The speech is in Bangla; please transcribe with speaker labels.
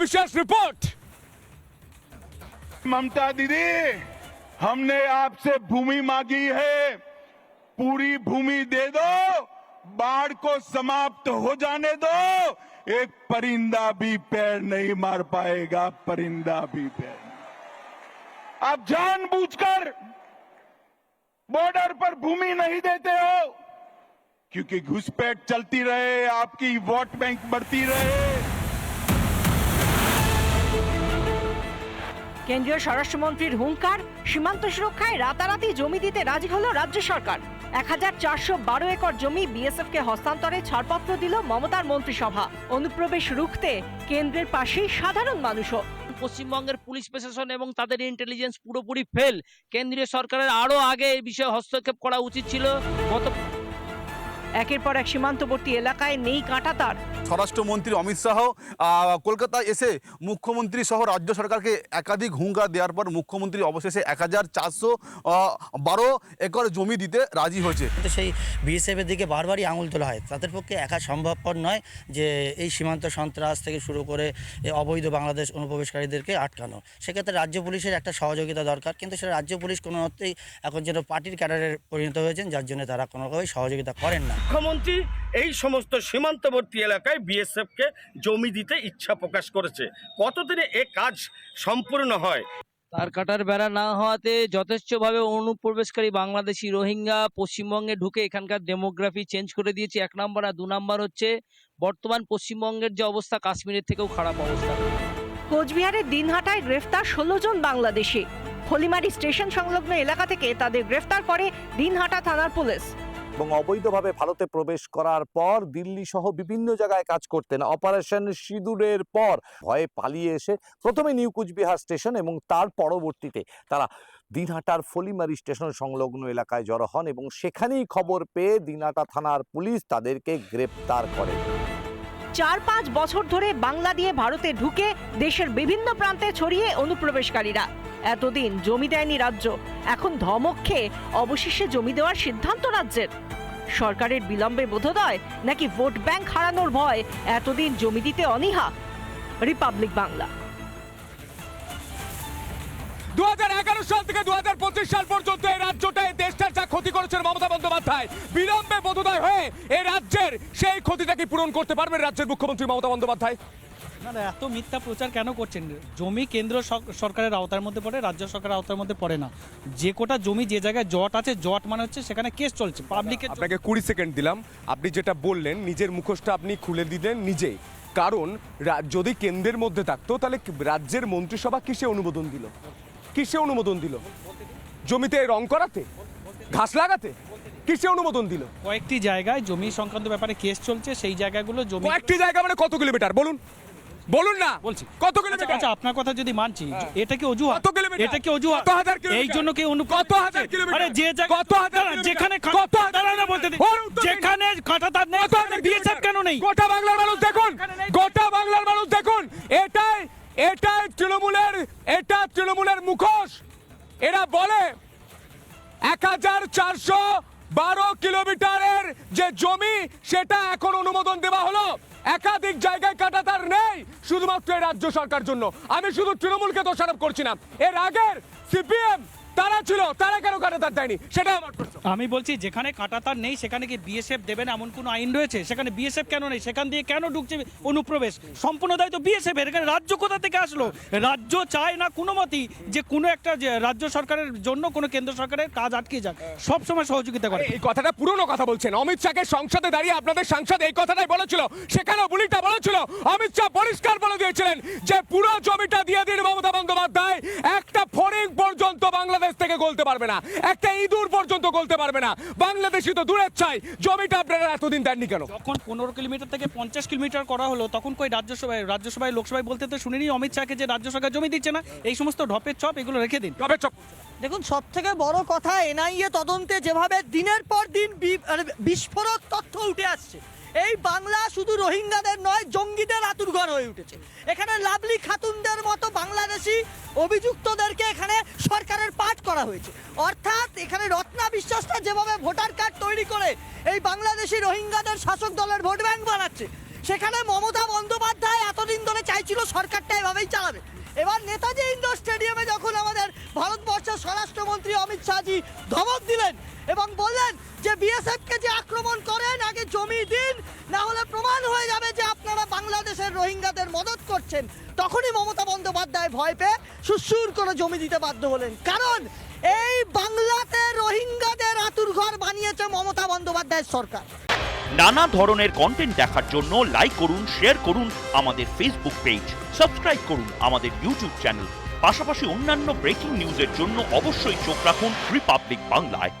Speaker 1: विशेष रिपोर्ट।
Speaker 2: ममता दीदी, हमने आपसे भूमि मांगी है। पूरी भूमि दे दो, बाढ़ को समाप्त हो जाने दो। एक परिंदा भी पैर नहीं मार पाएगा, परिंदा भी पैर। आप जानबूझकर बॉर्डर पर भूमि नहीं देते हो, क्योंकि घुसपैठ चलती रहे, आपकी वोट बैंक बढ़ती रहे।
Speaker 3: কেন্দ্রীয় স্বরাষ্ট্রমন্ত্রীর হুঙ্কার, সীমান্ত সুরক্ষায় রাতারাতি জমি দিতে রাজি হল রাজ্য সরকার। এক হাজার চারশো বারো একর জমি বিএসএফ কে হস্তান্তরে ছাড়পত্র দিল মমতার মন্ত্রিসভা। অনুপ্রবেশ রুখতে কেন্দ্রের পাশেই সাধারণ মানুষও।
Speaker 4: পশ্চিমবঙ্গের পুলিশ প্রশাসন এবং তাদের ইন্টেলিজেন্স পুরোপুরি ফেল কেন্দ্রীয় সরকারের আরও আগে এই বিষয়ে হস্তক্ষেপ করা উচিত ছিল। গত
Speaker 3: একের পর এক সীমান্তবর্তী এলাকায় নেই কাঁটাতার।
Speaker 5: স্বরাষ্ট্রমন্ত্রী অমিত শাহ কলকাতায় এসে মুখ্যমন্ত্রী সহ রাজ্য সরকারকে একাধিক হুঙ্কার দেওয়ার পর মুখ্যমন্ত্রী অবশেষে এক হাজার চারশো বারো একর জমি দিতে রাজি হয়েছে।
Speaker 6: কিন্তু সেই বিএসএফের দিকে বারবারই আঙুল তোলা হয়। তাদের পক্ষে একা সম্ভবপর নয় যে এই সীমান্ত সন্ত্রাস থেকে শুরু করে অবৈধ বাংলাদেশ অনুপ্রবেশকারীদেরকে আটকানো। সেক্ষেত্রে রাজ্য পুলিশের একটা সহযোগিতা দরকার। কিন্তু সেটা রাজ্য পুলিশ কোনো মতেই এখন যেন পার্টির ক্যাডারে পরিণত হয়েছেন যার জন্য তারা কোনোভাবেই সহযোগিতা করেন না।
Speaker 7: মুখ্যমন্ত্রী এই সমস্ত সীমান্তবর্তী এলাকায় বিএসএফকে জমি দিতে ইচ্ছা প্রকাশ করেছে। কতদিনে এ কাজ সম্পূর্ণ হয়?
Speaker 4: তার কাটার বেড়া না হওয়াতে যথেষ্টভাবে অনুপ্রবেশকারী বাংলাদেশি রোহিঙ্গা পশ্চিমবঙ্গে ঢুকে এখানকার ডেমোগ্রাফি চেঞ্জ করে দিয়েছে। এক নাম্বার আর দু নাম্বার হচ্ছে বর্তমান পশ্চিমবঙ্গের যে অবস্থা কাশ্মীরের থেকেও খারাপ অবস্থা।
Speaker 3: কোচবিহারের দিনহাটায় গ্রেফতার ষোলো জন বাংলাদেশি। হলিমারি স্টেশন সংলগ্ন এলাকা থেকে তাদের গ্রেফতার করে দিনহাটা থানার পুলিশ।
Speaker 8: এবং অবৈধভাবে ভারতে প্রবেশ করার পর দিল্লি সহ বিভিন্ন জায়গায় কাজ করতেন। অপারেশন সিঁদুরের পর ভয়ে পালিয়ে এসে প্রথমে নিউ কুচবিহার স্টেশন এবং তার পরবর্তীতে তারা দিনহাটার ফলিমারি স্টেশন সংলগ্ন এলাকায় জড়ো হন এবং সেখানেই খবর পেয়ে দিনহাটা থানার পুলিশ তাদেরকে গ্রেপ্তার করে।
Speaker 3: চার পাঁচ বছর ধরে বাংলা দিয়ে ভারতে ঢুকে দেশের বিভিন্ন প্রান্তে ছড়িয়ে অনুপ্রবেশকারীরা। এতদিন জমি দেয়নি রাজ্য। এখন ধমক খেয়ে অবশেষে জমি দেওয়ার সিদ্ধান্ত রাজ্যের। সরকারের বিলম্বে বোধোদয় নাকি ভোট ব্যাংক হারানোর ভয় এতদিন জমি দিতে অনীহা? রিপাবলিক বাংলা।
Speaker 1: দু হাজার এগারো সাল থেকে দু হাজার পঁচিশ সাল পর্যন্ত এই রাজ্যটা দেশটার যা ক্ষতি করেছেন মমতা বন্দ্যোপাধ্যায়, বিলম্বে বোধোদয় হয়ে এই রাজ্যের সেই ক্ষতিটা কি পূরণ করতে পারবেন রাজ্যের মুখ্যমন্ত্রী মমতা বন্দ্যোপাধ্যায়?
Speaker 9: না এত মিথ্যা প্রচার কেন করছেন? জমি কেন্দ্র সরকারের আওতার মধ্যে পড়ে রাজ্য সরকারের আওতার মধ্যে পড়ে না। যে কোটা জমি যে জায়গায় জট আছে জট মানে হচ্ছে সেখানে কেস চলছে। পাবলিকের
Speaker 1: আপনাকে কুড়ি সেকেন্ড দিলাম। আপনি যেটা বললেন নিজের মুখোশটা আপনি খুলে দিলেন নিজেই। কারণ যদি কেন্দ্রের মধ্যে থাকতো তাহলে রাজ্যের মন্ত্রিসভা কিসে অনুমোদন দিল? কিসে অনুমোদন দিল? জমিতে রং করাতে? ঘাস লাগাতে? কিসে অনুমোদন দিল?
Speaker 9: কয়েকটি জায়গায় জমি সংক্রান্ত ব্যাপারে কেস চলছে সেই জায়গাগুলো জমি
Speaker 1: কয়েকটি জায়গা মানে কত কিলোমিটার? বলুন। বলুন না।
Speaker 9: বলছি।
Speaker 1: কত
Speaker 9: আচ্ছা,
Speaker 1: কিলোমিটার?
Speaker 9: আচ্ছা আপনার কথা যদি মানছি এটা কি অজুহাত?
Speaker 1: কত কিলোমিটার?
Speaker 9: এটা কি অজুহাত?
Speaker 1: কত হাজার কিলোমিটার?
Speaker 9: এই জন্য কি অনু
Speaker 1: কত হাজার কিলোমিটার?
Speaker 9: আরে যে জায়গা
Speaker 1: কত হাজার
Speaker 9: যেখানে
Speaker 1: কত হাজার
Speaker 9: না বলতে। যেখানে কাঁটাতার নেই
Speaker 1: কত হাজার
Speaker 9: বিএসএফ কেন নেই?
Speaker 1: গোটা বাংলার মানুষ দেখুন। গোটা বাংলার মানুষ দেখুন। এটাই এটাই তৃণমূলের এটা তৃণমূলের মুখোশ। এরা বলে এক হাজার চারশো বারো কিলোমিটারের যে জমি সেটা এখন অনুমোদন দেওয়া হলো। একাধিক জায়গায় কাটা তার নেই, শুধুমাত্র এই রাজ্য সরকার জন্য। আমি শুধু তৃণমূলকে দোষারোপ করছি না। এর আগের সিপিএম তারা ছিল তারা কেন কাটাতার দেয়নি? সেটা আমার প্রশ্ন।
Speaker 9: আমি বলছি যেখানে কাটাতার নেই সেখানে কি বিএসএফ দেবেন এমন কোনো আইন রয়েছে? সেখানে বিএসএফ কেন নেই? সেখান দিয়ে কেন ঢুকছে অনুপ্রবেশ? সম্পূর্ণ দায়িত্ব বিএসএফ এর। এখানে রাজ্য কোথা থেকে আসলো? রাজ্য চায় না কোনো মতেই যে কোনো একটা যে রাজ্য সরকারের জন্য কোনো কেন্দ্র সরকারের কাজ আটকে যাক। সব সময় সহযোগিতা করে।
Speaker 1: এই কথাটা পুরনো কথা বলছেন। অমিত শাহকে সংসদে দাঁড়িয়ে আপনাদের সাংসদ এই কথাটাই বলেছিল। সেখানেও বুলিটা বলেছিল। অমিত শাহ পরিষ্কার বলে দিয়েছিলেন যে পুরো জমিটা দিয়ে দিন মমতা বন্দ্যোপাধ্যায়। বাংলাদেশ থেকে গলতে পারবে না। একটা ইঁদুর পর্যন্ত গলতে পারবে না। বাংলাদেশি তো দূরের চাই জমিটা আপনারা এতদিন দেননি কেন?
Speaker 9: যখন পনেরো কিলোমিটার থেকে পঞ্চাশ কিলোমিটার করা হলো তখন কই রাজ্যসভায় রাজ্যসভায় লোকসভায় বলতে তো শুনিনি অমিত শাহকে যে রাজ্য সরকার জমি দিচ্ছে না এই সমস্ত ঢপের চপ এগুলো রেখে দিন।
Speaker 1: তবে চপ।
Speaker 10: দেখুন সব থেকে বড় কথা এনআইএ তদন্তে যেভাবে দিনের পর দিন বি- বিস্ফোরক তথ্য উঠে আসছে। এই বাংলা শুধু রোহিঙ্গাদের নয় জঙ্গিদের আতুরঘর হয়ে উঠেছে। এখানে লাভলি খাতুনদের মতো বাংলাদেশি অভিযুক্তদেরকে এখানে সরকারের পাঠ করা হয়েছে। অর্থাৎ এখানে রত্না বিশ্বাসটা যেভাবে ভোটার কার্ড তৈরি করে এই বাংলাদেশি রোহিঙ্গাদের শাসক দলের ভোট ব্যাংক বানাচ্ছে, সেখানে মমতা বন্দ্যোপাধ্যায় এতদিন ধরে চাইছিল সরকারটা এভাবেই চালাবে। এবার নেতাজি ইন্ডোর স্টেডিয়ামে যখন আমাদের ভারতবর্ষের স্বরাষ্ট্রমন্ত্রী অমিত শাহজি ধমক দিলেন এবং বললেন যে বিএসএফকে যে আক্রমণ করেন, আগে জমি দিন, না হলে প্রমাণ হয়ে যাবে যে আপনারা বাংলাদেশের রোহিঙ্গাদের মদত করছেন, তখনই মমতা বন্দ্যোপাধ্যায় ভয় পেয়ে সুসুর করে জমি দিতে বাধ্য হলেন। কারণ এই বাংলাতে রোহিঙ্গাদের আতুরঘর বানিয়েছে মমতা বন্দ্যোপাধ্যায়ের সরকার।
Speaker 11: নানা ধরনের কন্টেন্ট দেখার জন্য লাইক করুন শেয়ার করুন আমাদের ফেসবুক পেজ সাবস্ক্রাইব করুন আমাদের ইউটিউব চ্যানেল পাশাপাশি অন্যান্য ব্রেকিং নিউজের জন্য অবশ্যই চোখ রাখুন রিপাবলিক বাংলায়